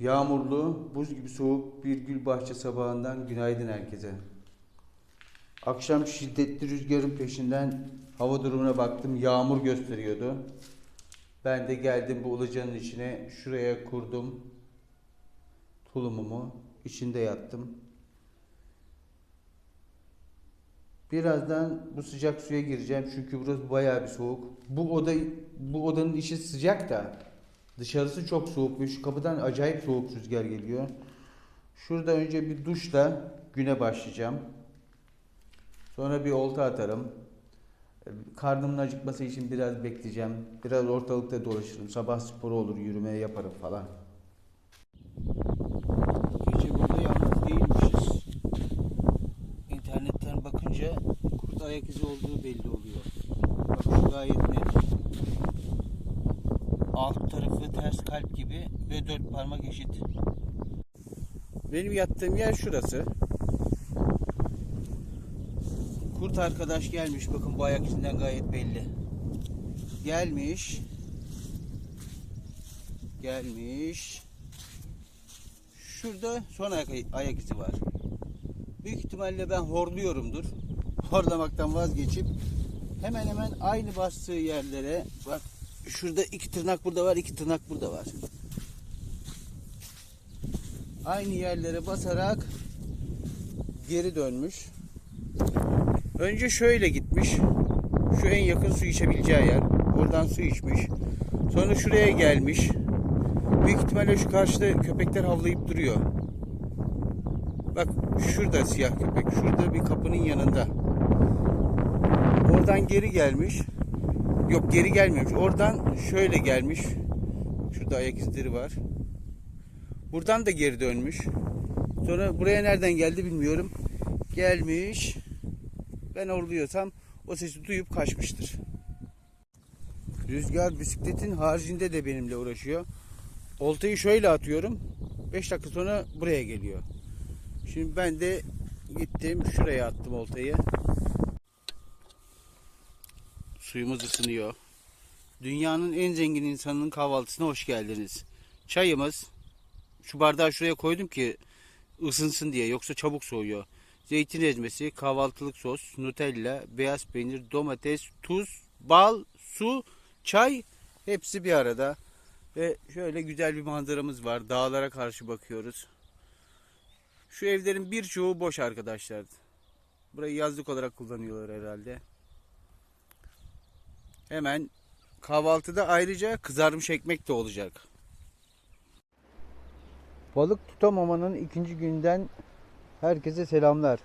Yağmurlu, buz gibi soğuk bir gül bahçe sabahından günaydın herkese. Akşam şiddetli rüzgarın peşinden hava durumuna baktım. Yağmur gösteriyordu. Ben de geldim bu ılıcanın içine. Şuraya kurdum tulumumu. içinde yattım. Birazdan bu sıcak suya gireceğim çünkü burası bayağı bir soğuk. Bu oda bu odanın içi sıcak da dışarısı çok soğuk ve şu kapıdan acayip soğuk rüzgar geliyor. Şurada önce bir duşla güne başlayacağım. Sonra bir olta atarım. Karnımın acıkması için biraz bekleyeceğim. Biraz ortalıkta dolaşırım. Sabah sporu olur, yürüme yaparım falan. Gece burada yalnız değilmişiz. İnternetten bakınca kurt ayak izi olduğu belli oluyor. Bak şu gayet net. Alt tarafı ters kalp gibi ve dört parmak eşit. Benim yattığım yer şurası. Kurt arkadaş gelmiş. Bakın bu ayak izinden gayet belli. Gelmiş. Gelmiş. Şurada son ayak, ayak izi var. Büyük ihtimalle ben horluyorumdur. Horlamaktan vazgeçip hemen hemen aynı bastığı yerlere bak şurada iki tırnak burada var, iki tırnak burada var. Aynı yerlere basarak geri dönmüş. Önce şöyle gitmiş. Şu en yakın su içebileceği yer. Oradan su içmiş. Sonra şuraya gelmiş. Büyük ihtimalle şu karşıda köpekler havlayıp duruyor. Bak şurada siyah köpek. Şurada bir kapının yanında. Oradan geri gelmiş. Yok geri gelmemiş. Oradan şöyle gelmiş. Şurada ayak izleri var. Buradan da geri dönmüş. Sonra buraya nereden geldi bilmiyorum. Gelmiş. Ben orluyorsam o sesi duyup kaçmıştır. Rüzgar bisikletin haricinde de benimle uğraşıyor. Oltayı şöyle atıyorum. 5 dakika sonra buraya geliyor. Şimdi ben de gittim şuraya attım oltayı. Suyumuz ısınıyor. Dünyanın en zengin insanının kahvaltısına hoş geldiniz. Çayımız şu bardağı şuraya koydum ki ısınsın diye yoksa çabuk soğuyor. Zeytin ezmesi, kahvaltılık sos, nutella, beyaz peynir, domates, tuz, bal, su, çay hepsi bir arada. Ve şöyle güzel bir manzaramız var. Dağlara karşı bakıyoruz. Şu evlerin birçoğu boş arkadaşlar. Burayı yazlık olarak kullanıyorlar herhalde. Hemen kahvaltıda ayrıca kızarmış ekmek de olacak. Balık tutamamanın ikinci günden herkese selamlar.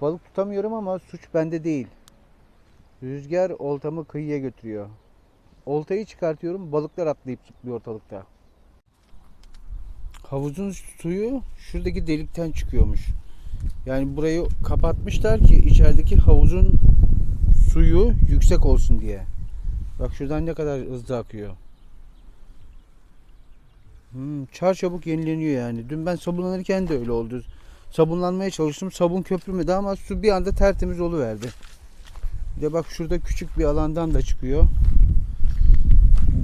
Balık tutamıyorum ama suç bende değil. Rüzgar oltamı kıyıya götürüyor. Oltayı çıkartıyorum balıklar atlayıp zıplıyor ortalıkta. Havuzun suyu şuradaki delikten çıkıyormuş. Yani burayı kapatmışlar ki içerideki havuzun suyu yüksek olsun diye. Bak şuradan ne kadar hızlı akıyor. Hmm, çar çabuk yenileniyor yani. Dün ben sabunlanırken de öyle oldu. Sabunlanmaya çalıştım. Sabun köpürmedi ama su bir anda tertemiz oluverdi. Bir de bak şurada küçük bir alandan da çıkıyor.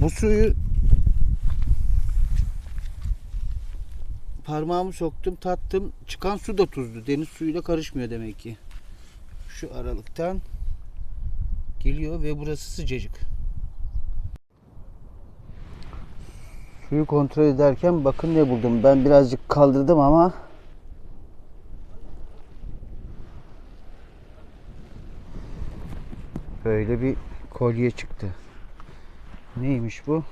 Bu suyu parmağımı soktum, tattım. Çıkan su da tuzlu. Deniz suyuyla karışmıyor demek ki. Şu aralıktan geliyor ve burası sıcacık. Suyu kontrol ederken bakın ne buldum. Ben birazcık kaldırdım ama böyle bir kolye çıktı. Neymiş bu?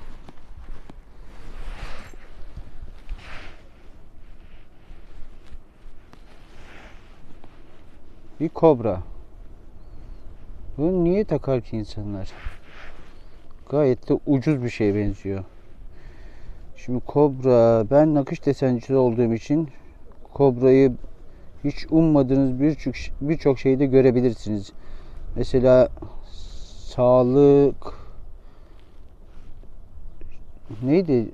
Bir kobra. Bunu niye takar ki insanlar? Gayet de ucuz bir şeye benziyor. Şimdi kobra, ben nakış desencisi olduğum için kobrayı hiç ummadığınız birçok birçok şeyde görebilirsiniz. Mesela sağlık neydi?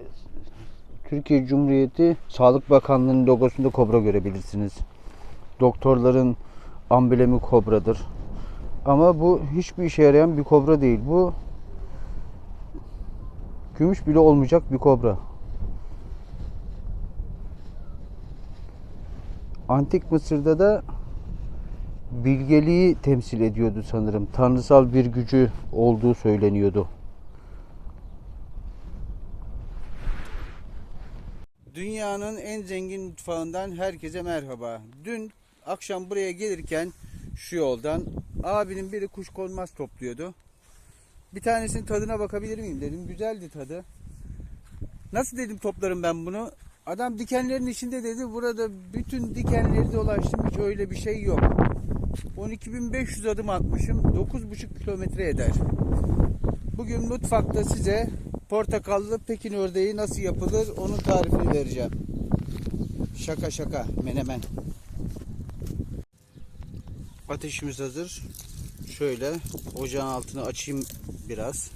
Türkiye Cumhuriyeti Sağlık Bakanlığı'nın logosunda kobra görebilirsiniz. Doktorların amblemi kobradır. Ama bu hiçbir işe yarayan bir kobra değil. Bu gümüş bile olmayacak bir kobra. Antik Mısır'da da bilgeliği temsil ediyordu sanırım. Tanrısal bir gücü olduğu söyleniyordu. Dünyanın en zengin mutfağından herkese merhaba. Dün akşam buraya gelirken şu yoldan abinin biri kuşkonmaz topluyordu. Bir tanesinin tadına bakabilir miyim dedim. Güzeldi tadı. Nasıl dedim toplarım ben bunu? Adam dikenlerin içinde dedi. Burada bütün dikenleri dolaştım. Hiç öyle bir şey yok. 12.500 adım atmışım. 9,5 kilometre eder. Bugün mutfakta size portakallı Pekin ördeği nasıl yapılır onun tarifini vereceğim. Şaka şaka menemen. Ateşimiz hazır. Şöyle ocağın altını açayım biraz.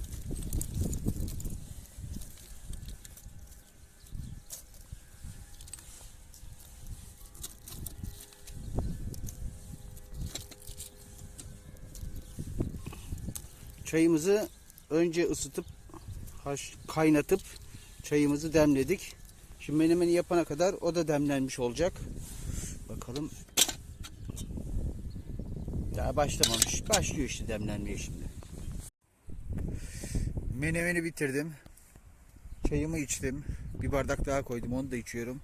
Çayımızı önce ısıtıp haş, kaynatıp çayımızı demledik. Şimdi menemeni yapana kadar o da demlenmiş olacak. Bakalım. Daha başlamamış. Başlıyor işte demlenmeye şimdi. Menemeni bitirdim. Çayımı içtim. Bir bardak daha koydum. Onu da içiyorum.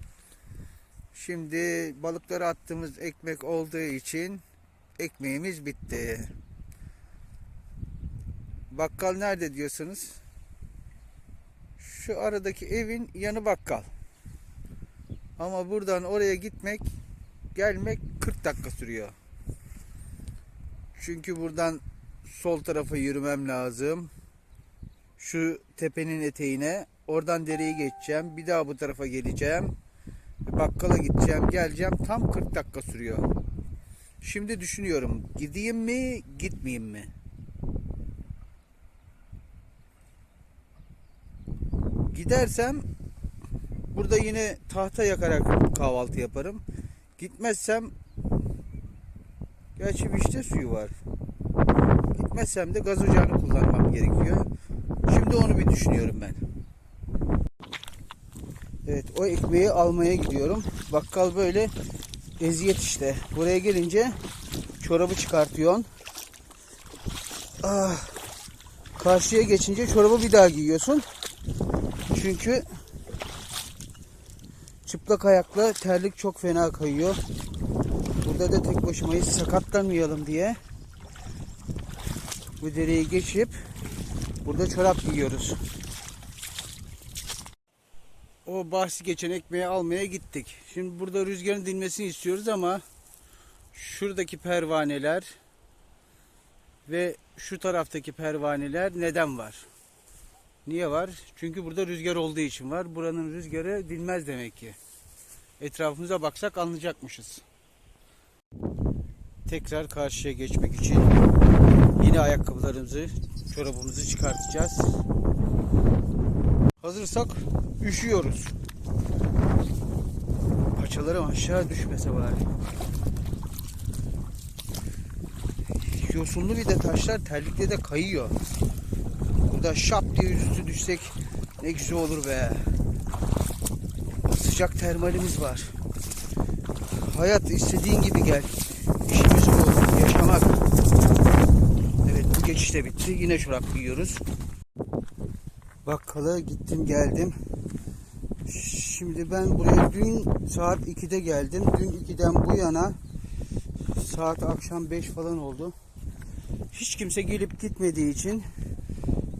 Şimdi balıkları attığımız ekmek olduğu için ekmeğimiz bitti. Bakkal nerede diyorsanız şu aradaki evin yanı bakkal. Ama buradan oraya gitmek gelmek 40 dakika sürüyor. Çünkü buradan sol tarafa yürümem lazım. Şu tepenin eteğine oradan dereyi geçeceğim. Bir daha bu tarafa geleceğim. Bakkala gideceğim, geleceğim. Tam 40 dakika sürüyor. Şimdi düşünüyorum. Gideyim mi, gitmeyeyim mi? Gidersem burada yine tahta yakarak kahvaltı yaparım. Gitmezsem gerçi vişne suyu var. Gitmezsem de gaz ocağını kullanmam gerekiyor. Şimdi onu bir düşünüyorum ben. Evet o ekmeği almaya gidiyorum. Bakkal böyle eziyet işte. Buraya gelince çorabı çıkartıyorsun. Ah, karşıya geçince çorabı bir daha giyiyorsun. Çünkü çıplak ayakla terlik çok fena kayıyor. Burada da tek başımayız sakatlanmayalım diye bu dereyi geçip burada çorap giyiyoruz. O bahsi geçen ekmeği almaya gittik. Şimdi burada rüzgarın dinmesini istiyoruz ama şuradaki pervaneler ve şu taraftaki pervaneler neden var? Niye var? Çünkü burada rüzgar olduğu için var. Buranın rüzgarı dinmez demek ki. Etrafımıza baksak anlayacakmışız. Tekrar karşıya geçmek için yine ayakkabılarımızı, çorabımızı çıkartacağız. Hazırsak üşüyoruz. Paçalarım aşağı düşmese bari. Yosunlu bir de taşlar terlikle de kayıyor. Burada şap diye yüzüstü düşsek ne güzel olur be. Sıcak termalimiz var. Hayat istediğin gibi gel. İşimiz bu. Yaşamak. Evet bu geçiş de bitti. Yine çorap giyiyoruz. Bakkala gittim geldim. Şimdi ben buraya dün saat 2'de geldim. Dün 2'den bu yana saat akşam 5 falan oldu. Hiç kimse gelip gitmediği için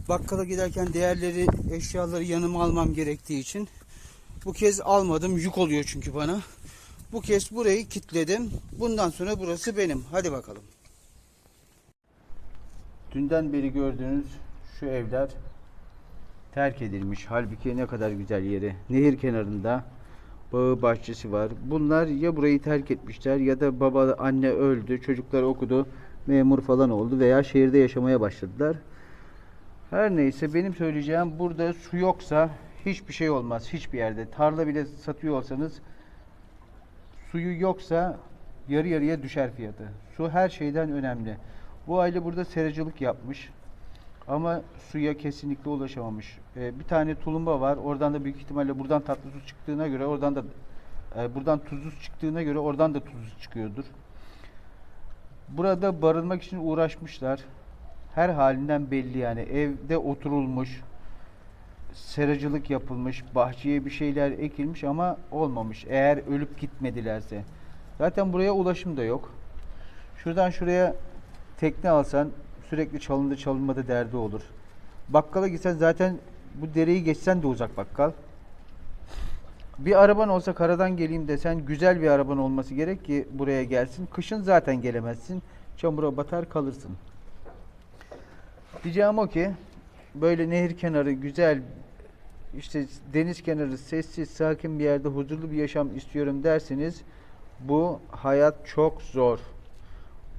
bakkala giderken değerleri, eşyaları yanıma almam gerektiği için bu kez almadım. Yük oluyor çünkü bana. Bu kez burayı kilitledim. Bundan sonra burası benim. Hadi bakalım. Dünden beri gördüğünüz şu evler terk edilmiş. Halbuki ne kadar güzel yeri. Nehir kenarında bağı bahçesi var. Bunlar ya burayı terk etmişler ya da baba anne öldü, çocuklar okudu, memur falan oldu veya şehirde yaşamaya başladılar. Her neyse benim söyleyeceğim burada su yoksa hiçbir şey olmaz hiçbir yerde. Tarla bile satıyor olsanız suyu yoksa yarı yarıya düşer fiyatı. Su her şeyden önemli. Bu aile burada seracılık yapmış. Ama suya kesinlikle ulaşamamış. Ee, bir tane tulumba var. Oradan da büyük ihtimalle buradan tatlı su çıktığına göre oradan da E, buradan tuzsuz çıktığına göre oradan da tuzsuz çıkıyordur. Burada barınmak için uğraşmışlar. Her halinden belli yani. Evde oturulmuş, seracılık yapılmış, bahçeye bir şeyler ekilmiş ama olmamış. Eğer ölüp gitmedilerse. Zaten buraya ulaşım da yok. Şuradan şuraya tekne alsan sürekli çalındı çalınmadı derdi olur. Bakkala gitsen zaten bu dereyi geçsen de uzak bakkal. Bir araban olsa karadan geleyim desen güzel bir araban olması gerek ki buraya gelsin. Kışın zaten gelemezsin. Çamura batar kalırsın. Diyeceğim o ki böyle nehir kenarı güzel işte deniz kenarı sessiz sakin bir yerde huzurlu bir yaşam istiyorum derseniz bu hayat çok zor.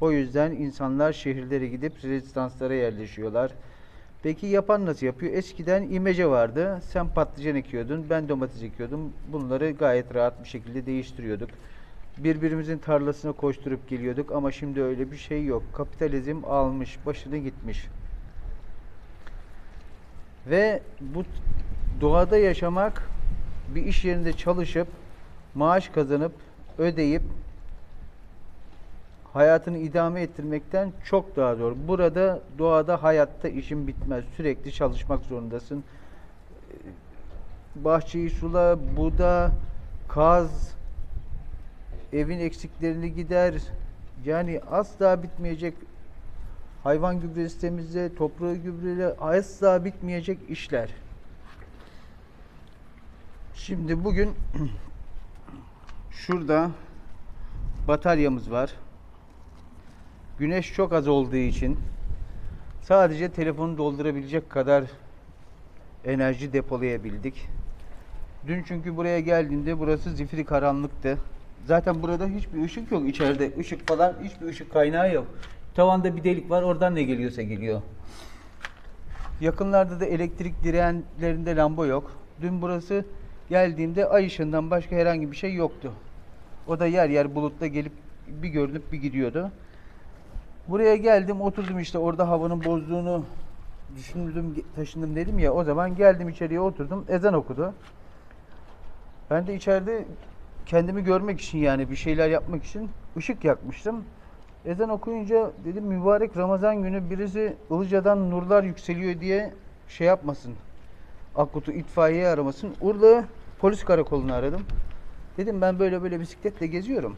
O yüzden insanlar şehirlere gidip rezidanslara yerleşiyorlar. Peki yapan nasıl yapıyor? Eskiden imece vardı. Sen patlıcan ekiyordun, ben domates ekiyordum. Bunları gayet rahat bir şekilde değiştiriyorduk. Birbirimizin tarlasına koşturup geliyorduk ama şimdi öyle bir şey yok. Kapitalizm almış, başını gitmiş. Ve bu doğada yaşamak bir iş yerinde çalışıp maaş kazanıp ödeyip hayatını idame ettirmekten çok daha zor. Burada doğada hayatta işin bitmez. Sürekli çalışmak zorundasın. Bahçeyi sula, buda, kaz, evin eksiklerini gider. Yani asla bitmeyecek hayvan gübresi temizle, toprağı gübrele asla bitmeyecek işler. Şimdi bugün şurada bataryamız var. Güneş çok az olduğu için sadece telefonu doldurabilecek kadar enerji depolayabildik. Dün çünkü buraya geldiğimde burası zifiri karanlıktı. Zaten burada hiçbir ışık yok içeride. Işık falan hiçbir ışık kaynağı yok. Tavanda bir delik var oradan ne geliyorsa geliyor. Yakınlarda da elektrik direnlerinde lamba yok. Dün burası geldiğimde ay ışığından başka herhangi bir şey yoktu. O da yer yer bulutla gelip bir görünüp bir gidiyordu. Buraya geldim oturdum işte orada havanın bozduğunu düşündüm taşındım dedim ya o zaman geldim içeriye oturdum ezan okudu. Ben de içeride kendimi görmek için yani bir şeyler yapmak için ışık yakmıştım. Ezan okuyunca dedim mübarek Ramazan günü birisi Ilıca'dan nurlar yükseliyor diye şey yapmasın. Akut'u itfaiye aramasın. Urla polis karakolunu aradım. Dedim ben böyle böyle bisikletle geziyorum.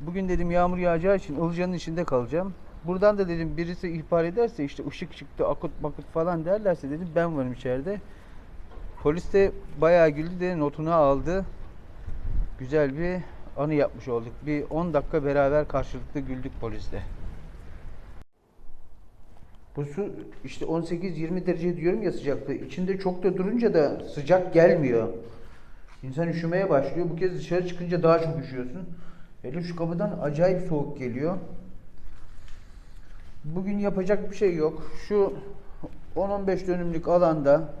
Bugün dedim yağmur yağacağı için Ilıca'nın içinde kalacağım. Buradan da dedim birisi ihbar ederse işte ışık çıktı akut makut falan derlerse dedim ben varım içeride. Polis de bayağı güldü de notunu aldı. Güzel bir anı yapmış olduk. Bir 10 dakika beraber karşılıklı güldük polisle. Bu su işte 18-20 derece diyorum ya sıcaklığı. İçinde çok da durunca da sıcak gelmiyor. İnsan üşümeye başlıyor. Bu kez dışarı çıkınca daha çok üşüyorsun. Hele şu kapıdan acayip soğuk geliyor. Bugün yapacak bir şey yok. Şu 10-15 dönümlük alanda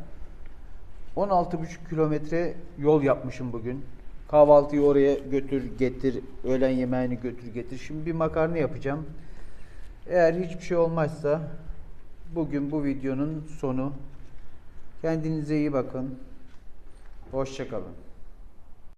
16,5 kilometre yol yapmışım bugün. Kahvaltıyı oraya götür getir, öğlen yemeğini götür getir. Şimdi bir makarna yapacağım. Eğer hiçbir şey olmazsa bugün bu videonun sonu. Kendinize iyi bakın. Hoşçakalın.